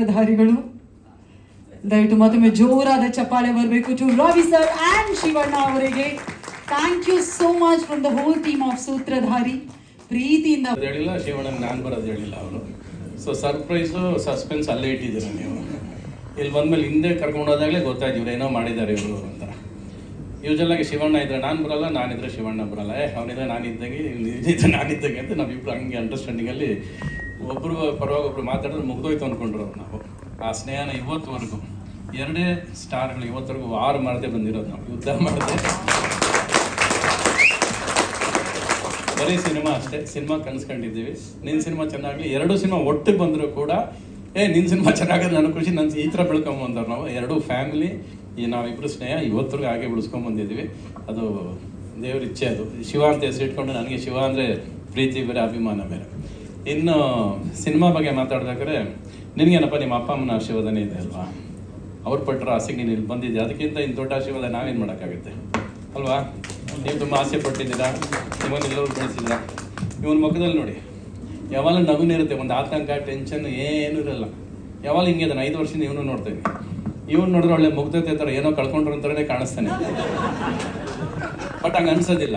ಸೂತ್ರಧಾರಿಗಳು ದಯವಿಟ್ಟು ಮತ್ತೊಮ್ಮೆ ಜೋರಾದ ಚಪ್ಪಾಳೆ ಬರಬೇಕು to Ravi sir and Shivanna ಅವರಿಗೆ. Thank you so much from the whole team of Sutradhari. ಪ್ರೀತಿಯಿಂದ ಹೇಳಿಲ್ಲ ಶಿವಣ್ಣ ನಾನು ಬರೋದು ಹೇಳಿಲ್ಲ ಅವರು ಸೊ ಸರ್ಪ್ರೈಸು ಸಸ್ಪೆನ್ಸ್ ಅಲ್ಲೇ ಇಟ್ಟಿದ್ದೀರ ನೀವು? ಇಲ್ಲಿ ಬಂದ್ಮೇಲೆ ಹಿಂದೆ ಕರ್ಕೊಂಡು ಹೋದಾಗಲೇ ಗೊತ್ತಾಯ್ತು ಇವ್ರು ಏನೋ ಮಾಡಿದ್ದಾರೆ ಇವರು ಅಂತ. ಯೂಶಲ್ ಆಗಿ ಶಿವಣ್ಣ ಇದ್ರೆ ನಾನು ಬರಲ್ಲ, ನಾನಿದ್ರೆ ಶಿವಣ್ಣ ಬರಲ್ಲ. ಏ, ಅವನಿದ್ರೆ ನಾನಿದ್ದಂಗೆ ಇದ್ರೆ ನಾನಿದ್ದಂಗೆ ಅಂತ ನಾವಿಬ್ರು ಹಂಗೆ ಅಂಡರ್ಸ್ಟ್ಯಾಂಡಿಂಗಲ್ಲಿ ಒಬ್ರು ಪರವಾಗಿ ಒಬ್ರು ಮಾತಾಡಿದ್ರೆ ಮುಗ್ದೋಯ್ತು ಅಂದ್ಕೊಂಡ್ರು ನಾವು. ಆ ಸ್ನೇಹನ ಇವತ್ತುವರೆಗೂ ಎರಡೇ ಸ್ಟಾರ್ಗಳು ಇವತ್ತರೆಗೂ ಆರು ಮಾಡದೆ ಬಂದಿರೋದು ನಾವು. ಯುದ್ಧ ಮಾಡದೆ. ಬರೀ ಸಿನಿಮಾ ಅಷ್ಟೇ, ಸಿನಿಮಾ ಕನ್ಸ್ಕೊಂಡಿದ್ದೀವಿ. ನಿನ್ನ ಸಿನಿಮಾ ಚೆನ್ನಾಗಲಿ, ಎರಡು ಸಿನಿಮಾ ಒಟ್ಟಿಗೆ ಬಂದರೂ ಕೂಡ, ಏ ನಿನ್ನ ಸಿನಿಮಾ ಚೆನ್ನಾಗಿದೆ ನನಗೆ ಖುಷಿ ನನ್ನ ಈ ಥರ ಬೆಳ್ಕೊಂಬಂದವ್ರು ನಾವು. ಎರಡು ಫ್ಯಾಮಿಲಿ, ಈ ನಾವಿಬ್ಬರು ಸ್ನೇಹ ಇವತ್ತರೆಗೂ ಹಾಗೆ ಬೆಳೆಸ್ಕೊಂಬಂದಿದ್ದೀವಿ ಅದು ದೇವ್ರ ಇಚ್ಛೆ ಅದು. ಶಿವ ಅಂತ ಹೆಸರಿಟ್ಕೊಂಡು ನನಗೆ ಶಿವ ಅಂದರೆ ಪ್ರೀತಿ, ಬೇರೆ ಅಭಿಮಾನ ಬೇರೆ. ಇನ್ನು ಸಿನಿಮಾ ಬಗ್ಗೆ ಮಾತಾಡ್ಬೇಕಾದ್ರೆ ನಿನಗೇನಪ್ಪ ನಿಮ್ಮ ಅಪ್ಪ ಅಮ್ಮನ ಆಶೀರ್ವಾದನೇ ಇದೆ ಅಲ್ವಾ? ಅವ್ರು ಪಟ್ಟರು ಆಸೆಗೆ ನೀನು ಇಲ್ಲಿ ಬಂದಿದ್ದೆ ಅದಕ್ಕಿಂತ ಇನ್ನು ದೊಡ್ಡ ಆಶೀರ್ವಾದ ನಾವೇನು ಮಾಡೋಕ್ಕಾಗುತ್ತೆ? ಅಲ್ವಾ? ನೀವು ತುಂಬ ಆಸೆ ಪಟ್ಟಿದ್ದೀರಾ? ನಿಮ್ಮನ್ನೆಲ್ಲರೂ ಬೆಳೆಸಿದ್ರ ಇವನ ಮುಖದಲ್ಲಿ ನೋಡಿ, ಯಾವಾಗಲೂ ನಗುನೇ ಇರುತ್ತೆ ಒಂದು ಆತಂಕ ಟೆನ್ಷನ್ ಏನೂ ಇರಲ್ಲ. ಯಾವಾಗ ಹಿಂಗೆ ಅದನ್ನು ಐದು ವರ್ಷದಿಂದ ಇವನು ನೋಡ್ತೀನಿ ಇವನು ನೋಡಿದ್ರೆ ಒಳ್ಳೆ ಮುಗ್ಧತೆ ಥರ ಏನೋ ಕಳ್ಕೊಂಡ್ರು ಕಾಣಿಸ್ತಾನೆ. ಬಟ್ ಹಂಗೆ ಅನ್ಸೋದಿಲ್ಲ.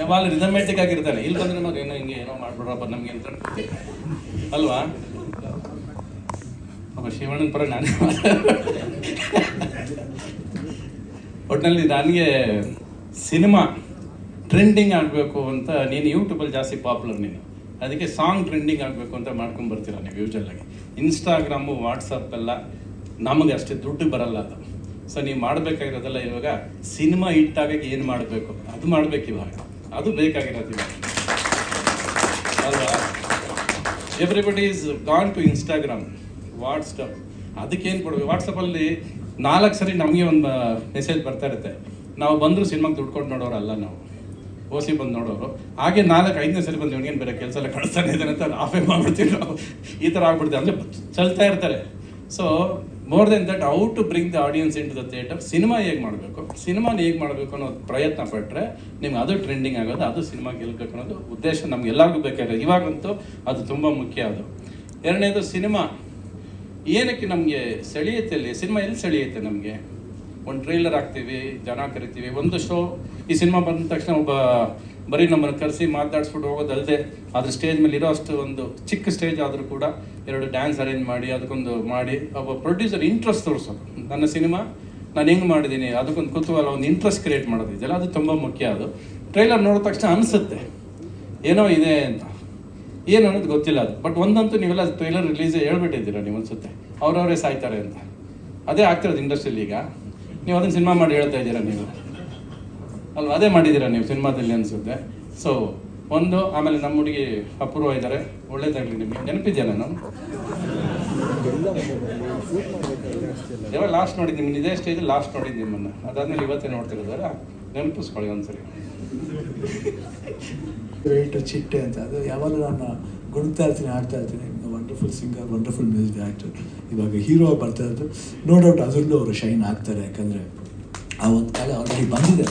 ಯಾವಾಗ ರಿಸಮೆಟಿಕ್ ಆಗಿರ್ತಾನೆ ಇಲ್ಲಿ ಬಂದ್ರೆ ನಮಗೆ ಏನೋ ಹಿಂಗೆ ಏನೋ ಮಾಡ್ಬಿಡ್ರಪ್ಪ, ನಮಗೆ ಅಂತ ಅಲ್ವಾ? ಅಪ್ಪ, ಶಿವಣ್ಣನ ಪರ ನಾನು ಒಟ್ಟಿನಲ್ಲಿ ನನಗೆ ಸಿನಿಮಾ ಟ್ರೆಂಡಿಂಗ್ ಆಗಬೇಕು ಅಂತ, ನೀನು ಯೂಟ್ಯೂಬಲ್ಲಿ ಜಾಸ್ತಿ ಪಾಪ್ಯುಲರ್ ನೀನು. ಅದಕ್ಕೆ ಸಾಂಗ್ ಟ್ರೆಂಡಿಂಗ್ ಆಗಬೇಕು ಅಂತ ಮಾಡ್ಕೊಂಡು ಬರ್ತೀರ ನೀವು ಯೂಜಲ್ಲಾಗಿ ಇನ್ಸ್ಟಾಗ್ರಾಮು ವಾಟ್ಸಪ್ ಎಲ್ಲ ನಮಗೆ ಅಷ್ಟೇ ದುಡ್ಡು ಬರಲ್ಲ ಅದು. ಸೊ ನೀವು ಮಾಡಬೇಕಾಗಿರೋದೆಲ್ಲ ಇವಾಗ ಸಿನಿಮಾ ಹಿಟ್ಟಾಗಕ್ಕೆ ಏನು ಮಾಡಬೇಕು? ಅದು ಮಾಡಬೇಕು ಇವಾಗ. ಅದು ಬೇಕಾಗಿರೋದು ಇವಾಗ ಅಲ್ವಾ? Everybody is gone to Instagram WhatsApp ಅದಕ್ಕೇನು ಕೊಡಬೇಕು? ವಾಟ್ಸಪ್ಪಲ್ಲಿ ನಾಲ್ಕು ಸರಿ ನಮಗೆ ಒಂದು ಮೆಸೇಜ್ ಬರ್ತಾ ಇರುತ್ತೆ. ನಾವು ಬಂದರೂ ಸಿನಿಮಾಗೆ ದುಡ್ಕೊಂಡು ಕೊಟ್ಟು ನೋಡೋರು ಅಲ್ಲ ನಾವು. ಓಸಿ ಬಂದು ನೋಡೋರು. ಹಾಗೆ ನಾಲ್ಕು, ಐದನೇ ಸರಿ ಬಂದು ಇವನಿಗೇನು ಬೇರೆ ಕೆಲಸ ಎಲ್ಲ ಕಳಿಸ್ತಾನೆ ಇದ್ದಾನೆ ಅಂತ ಆಫೇ ಮಾಡ್ಬಿಡ್ತೀವಿ ನಾವು. ಈ ಥರ ಆಗ್ಬಿಡ್ತೀವಿ ಅಂದರೆ ಚಲ್ತಾ ಇರ್ತಾರೆ. So more then that out to bring the audience into the theatre cinema ಹೇಗೆ ಮಾಡಬೇಕು? ಸಿನಿಮಾನ ಹೇಗೆ ಮಾಡಬೇಕು ಅನ್ನೋ ಪ್ರಯತ್ನ ಪಟ್ಟರೆ ನಿಮ್ಗೆ ಅದು ಟ್ರೆಂಡಿಂಗ್ ಆಗೋದು, ಅದು ಸಿನಿಮಾ ಗೆಲ್ಬೇಕು ಅನ್ನೋದು ಉದ್ದೇಶ ನಮ್ಗೆ ಎಲ್ಲರಿಗೂ ಬೇಕಾಗಿದೆ ಇವಾಗಂತೂ ಅದು ತುಂಬ ಮುಖ್ಯ ಅದು. ಎರಡನೇದು ಸಿನಿಮಾ ಏನಕ್ಕೆ ನಮಗೆ ಸೆಳೆಯುತ್ತೆ ಅಲ್ಲಿ? ಸಿನಿಮಾ ಎಲ್ಲಿ ಸೆಳೆಯುತ್ತೆ ನಮಗೆ? ಒಂದು ಟ್ರೈಲರ್ ಹಾಕ್ತೀವಿ, ಜನ ಕರಿತೀವಿ, ಒಂದು ಶೋ ಈ ಸಿನಿಮಾ ಬಂದ ತಕ್ಷಣ ಒಬ್ಬ ಬರೀ ನಮ್ಮನ್ನು ಕರೆಸಿ ಮಾತಾಡಿಸ್ಬಿಟ್ಟು ಹೋಗೋದಲ್ಲದೆ ಅದ್ರ ಸ್ಟೇಜ್ ಮೇಲೆ ಇರೋ ಅಷ್ಟು ಒಂದು ಚಿಕ್ಕ ಸ್ಟೇಜ್ ಆದರೂ ಕೂಡ ಎರಡು ಡ್ಯಾನ್ಸ್ ಅರೇಂಜ್ ಮಾಡಿ, ಅದಕ್ಕೊಂದು ಮಾಡಿ, ಒಬ್ಬ ಪ್ರೊಡ್ಯೂಸರ್ ಇಂಟ್ರೆಸ್ಟ್ ತೋರಿಸೋದು. ನನ್ನ ಸಿನಿಮಾ, ನಾನು ಹೆಂಗೆ ಮಾಡಿದ್ದೀನಿ ಅದಕ್ಕೊಂದು ಕುತೂಹಲ, ಒಂದು ಇಂಟ್ರೆಸ್ಟ್ ಕ್ರಿಯೇಟ್ ಮಾಡೋದಿದೆಯಲ್ಲ ಅದು ತುಂಬ ಮುಖ್ಯ ಅದು. ಟ್ರೈಲರ್ ನೋಡಿದ ತಕ್ಷಣ ಅನಿಸುತ್ತೆ, ಏನೋ ಇದೆ ಅಂತ. ಏನು ಅನ್ನೋದು ಗೊತ್ತಿಲ್ಲ ಅದು. ಬಟ್ ಒಂದಂತೂ ನೀವೆಲ್ಲ ಟ್ರೈಲರ್ ರಿಲೀಸ್ ಹೇಳ್ಬಿಟ್ಟಿದ್ದೀರ ನೀವು ಅನ್ಸುತ್ತೆ. ಅವರವರೇ ಸಾಯ್ತಾರೆ ಅಂತ. ಅದೇ ಆಗ್ತಿರೋದು ಇಂಡಸ್ಟ್ರಿಯಲ್ಲಿ ಈಗ. ನೀವು ಅದನ್ನು ಸಿನಿಮಾ ಮಾಡಿ ಹೇಳ್ತಾ ಇದ್ದೀರಾ ನೀವು? ಅಲ್ವಾ? ಅದೇ ಮಾಡಿದ್ದೀರಾ ನೀವು ಸಿನಿಮಾದಲ್ಲಿ ಅನಿಸುತ್ತೆ. ಸೊ ಒಂದು, ಆಮೇಲೆ ನಮ್ಮ ಹುಡುಗಿ ಅಪೂರ್ವ ಇದ್ದಾರೆ. ಒಳ್ಳೇದಾಗಲಿ ನಿಮಗೆ. ನೆನಪಿದೆಯಲ್ಲ ನಾನು? ಯಾವಾಗ ಲಾಸ್ಟ್ ನೋಡಿದ್ದು ನಿಮ್ಮ ಇದೇ ಸ್ಟೇಜ್ ಲಾಸ್ಟ್ ನೋಡಿದ್ದು ನಿಮ್ಮನ್ನು. ಅದಾದ್ಮೇಲೆ ಇವತ್ತೇ ನೋಡ್ತಿರೋದಾರ ನೆನಪಿಸ್ಕೊಳ್ಳಿ ಒಂದ್ಸರಿ. ಗ್ರೇಟ್ ಚಿಟ್ಟೆ ಅಂತ. ಅದು ಯಾವಾಗಲೂ ನಾನು ಗುಣ್ತಾ ಇರ್ತೀನಿ ಆಡ್ತಾ ಇರ್ತೀನಿ. Wonderful singer wonderful music actor ಇವಾಗ ಹೀರೋ ಬರ್ತಾ ಇರೋದು. ನೋ ಡೌಟ್ ಅದರಲ್ಲೂ ಅವರು ಶೈನ್ ಆಗ್ತಾರೆ. ಯಾಕಂದರೆ ಆ ಒಂದು ಕಾಲ ಆಲ್ರೆಡಿ ಬಂದಿದೆ.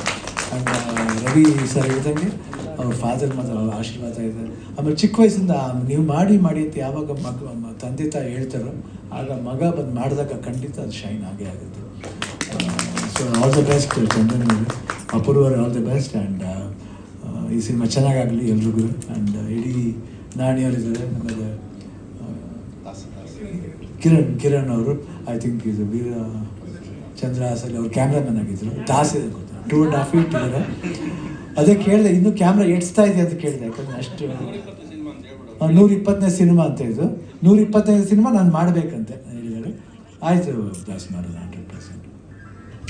ಆ್ಯಂಡ್ ರವಿ ಸರ್ ಹೇಳ್ದಂಗೆ, ಅವ್ರ ಫಾದರ್ ಮಾತ್ರ ಅವ್ರ ಆಶೀರ್ವಾದ ಇದೆ. ಆಮೇಲೆ ಚಿಕ್ಕ ವಯಸ್ಸಿಂದ ನೀವು ಮಾಡಿ ಮಾಡಿ ಅಂತ ಯಾವಾಗ ಮಗ ತಂದೆ ತಾಯಿ ಹೇಳ್ತಾರೋ, ಆಗ ಮಗ ಬಂದು ಮಾಡಿದಾಗ ಖಂಡಿತ ಅದು ಶೈನ್ ಆಗೇ ಆಗುತ್ತೆ. So all the best Chandan Apoorva all the best and ಈ ಸಿನಿಮಾ ಚೆನ್ನಾಗಾಗಲಿ ಎಲ್ರಿಗೂ. ಆ್ಯಂಡ್ ಇಡೀ ನಾಣಿಯವರಿದ್ದಾರೆ, ಆಮೇಲೆ ಕಿರಣ್ ಕಿರಣ್ ಅವರು. ಐ ಥಿಂಕ್ ಇದು ವೀರ ಚಂದ್ರಹಾಸಲ್ಲಿ ಅವ್ರು ಕ್ಯಾಮ್ರಾಮನ್ ಆಗಿದ್ದರು Das two and half feet ಇದ್ದಾರೆ. ಅದೇ ಕೇಳಿದೆ, ಇನ್ನು ಕ್ಯಾಮ್ರಾ ಎಡ್ಸ್ತಾ ಇದೆ ಅಂತ ಕೇಳಿದೆ, ಯಾಕಂದ್ರೆ ಅಷ್ಟು ನೂರ ಇಪ್ಪತ್ತನೇ ಸಿನಿಮಾ ಅಂತ ಇದು. ನೂರ ಇಪ್ಪತ್ತೈದು ಸಿನಿಮಾ ನಾನು ಮಾಡಬೇಕಂತೆ, ಹೇಳಿದ್ದಾರೆ. ಆಯಿತು, ದಾಸ್ ಮಾಡೋದು ಹಂಡ್ರೆಡ್ ಪರ್ಸೆಂಟ್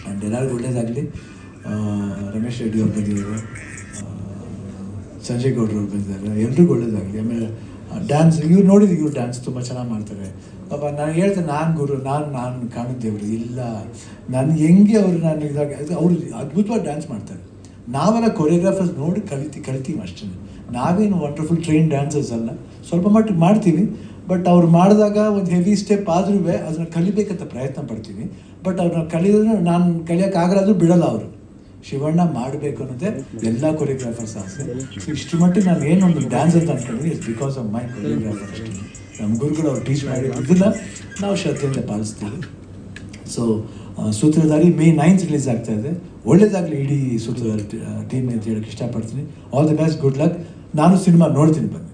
ಆ್ಯಂಡ್ ಎಲ್ಲರಿಗೂ ಒಳ್ಳೇದಾಗಲಿ. ರಮೇಶ್ ರೆಡ್ಡಿ ಅವ್ರು ಬಂದಿದ್ದಾರೆ. ಸಂಜಯ್ ಗೌಡ್ರವ್ರು ಬಂದಿದ್ದಾರೆ. ಎಲ್ರಿಗೂ ಒಳ್ಳೇದಾಗಲಿ. ಆಮೇಲೆ ಡ್ಯಾನ್ಸ್ ಇವ್ರು ನೋಡಿದ್ರು ಇವ್ರು ಡ್ಯಾನ್ಸ್ ತುಂಬ ಚೆನ್ನಾಗಿ ಮಾಡ್ತಾರೆ. ಪಾಪ ನಾನು ಹೇಳ್ತೇನೆ, ನಾನು ಗುರು, ನಾನು ನಾನು ಕಾಣಿದ್ದೇವ್ರು ಇಲ್ಲ. ನಾನು ಹೆಂಗೆ ಅವರು ನಾನು ಇದಾಗ ಅವರು ಅದ್ಭುತವಾಗಿ ಡ್ಯಾನ್ಸ್ ಮಾಡ್ತಾರೆ. ನಾವೆಲ್ಲ ಕೊರಿಯೋಗ್ರಾಫರ್ಸ್ ನೋಡಿ ಕಲಿತಿ, ಕಲಿತೀವಿ ಅಷ್ಟೇ. ನಾವೇನು ವಂಡರ್ಫುಲ್ ಟ್ರೈನ್ ಡ್ಯಾನ್ಸರ್ಸ್ ಅಲ್ಲ. ಸ್ವಲ್ಪ ಮಟ್ಟಿಗೆ ಮಾಡ್ತೀವಿ ಬಟ್ ಅವ್ರು ಮಾಡಿದಾಗ ಒಂದು ಹೆವಿ ಸ್ಟೆಪ್ ಆದ್ರೂ ಅದನ್ನ ಕಲಿಬೇಕಂತ ಪ್ರಯತ್ನ ಪಡ್ತೀವಿ. ಬಟ್ ಅವ್ರನ್ನ ಕಲಿಯೋದ್ರೆ ನಾನು ಕಲಿಯೋಕ್ಕಾಗಲಾದ್ರೂ ಬಿಡಲ್ಲ ಅವರು. ಶಿವಣ್ಣ ಮಾಡಬೇಕು ಅನ್ನೋದೇ ಎಲ್ಲ ಕೊರಿಯೋಗ್ರಾಫರ್ಸ್ ಆಸೆ. ಇಷ್ಟು ಮಟ್ಟಿಗೆ ನಾನು ಏನೊಂದು ಡ್ಯಾನ್ಸ್ ಅಂತ ಅನ್ಕೊಂಡಿದ್ದೀನಿ it's because of my choreographer ಅಷ್ಟೇ. ನಮ್ಮ ಗುರುಗಳು ಅವ್ರು ಟೀಚ್ ಮಾಡಿ ನಾವು ಶ್ರದ್ಧೆಯಿಂದ ಪಾಲಿಸ್ತೀವಿ. So Sutradhari May ninth release ಆಗ್ತಾ ಇದೆ. ಒಳ್ಳೇದಾಗಲಿ ಇಡೀ ಸೂತ್ರಧಾರಿ ಟೀಮ್ ಅಂತ ಹೇಳಕ್ಕೆ ಇಷ್ಟಪಡ್ತೀನಿ. All the best good luck ನಾನು ಸಿನಿಮಾ ನೋಡ್ತೀನಿ ಬನ್ನಿ.